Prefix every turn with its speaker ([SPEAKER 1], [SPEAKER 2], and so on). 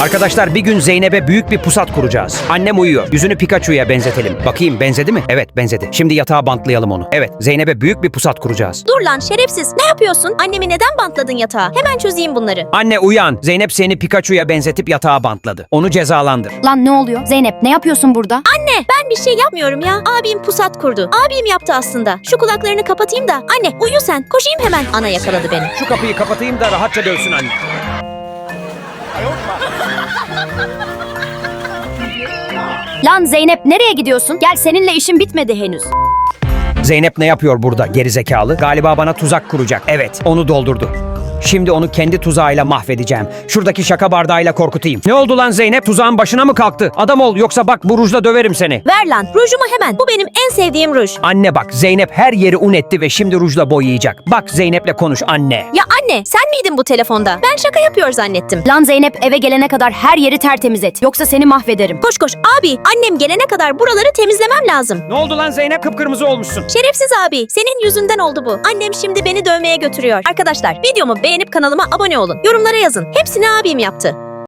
[SPEAKER 1] Arkadaşlar bir gün Zeynep'e büyük bir pusat kuracağız. Annem uyuyor. Yüzünü Pikachu'ya benzetelim. Bakayım benzedi mi? Evet benzedi. Şimdi yatağa bantlayalım onu. Evet Zeynep'e büyük bir pusat kuracağız.
[SPEAKER 2] Dur lan şerefsiz. Ne yapıyorsun? Annemi neden bantladın yatağa? Hemen çözeyim bunları.
[SPEAKER 1] Anne uyan. Zeynep seni Pikachu'ya benzetip yatağa bantladı. Onu cezalandır.
[SPEAKER 3] Lan ne oluyor? Zeynep ne yapıyorsun burada?
[SPEAKER 2] Anne ben bir şey yapmıyorum ya. Abim pusat kurdu. Abim yaptı aslında. Şu kulaklarını kapatayım da. Anne uyu sen. Koşayım hemen. Ana yakaladı beni.
[SPEAKER 1] Şu kapıyı kapatayım da rahatça dövsün anne.
[SPEAKER 3] Lan Zeynep nereye gidiyorsun? Gel seninle işim bitmedi henüz.
[SPEAKER 1] Zeynep ne yapıyor burada gerizekalı? Galiba bana tuzak kuracak. Evet, onu doldurdu. Şimdi onu kendi tuzağıyla mahvedeceğim. Şuradaki şaka bardağıyla korkutayım. Ne oldu lan Zeynep? Tuzağın başına mı kalktı? Adam ol yoksa bak bu rujla döverim seni.
[SPEAKER 2] Ver lan. Rujumu hemen. Bu benim en sevdiğim ruj.
[SPEAKER 1] Anne bak Zeynep her yeri un etti ve şimdi rujla boyayacak. Bak Zeynep'le konuş anne.
[SPEAKER 2] Ya anne sen miydin bu telefonda? Ben şaka yapıyor zannettim.
[SPEAKER 3] Lan Zeynep eve gelene kadar her yeri tertemiz et. Yoksa seni mahvederim.
[SPEAKER 2] Koş koş. Abi annem gelene kadar buraları temizlemem lazım.
[SPEAKER 1] Ne oldu lan Zeynep? Kıpkırmızı olmuşsun.
[SPEAKER 2] Şerefsiz abi. Senin yüzünden oldu bu. Annem şimdi beni dövmeye götürüyor. Arkadaşlar videomu beğenip kanalıma abone olun. Yorumlara yazın. Hepsini abim yaptı.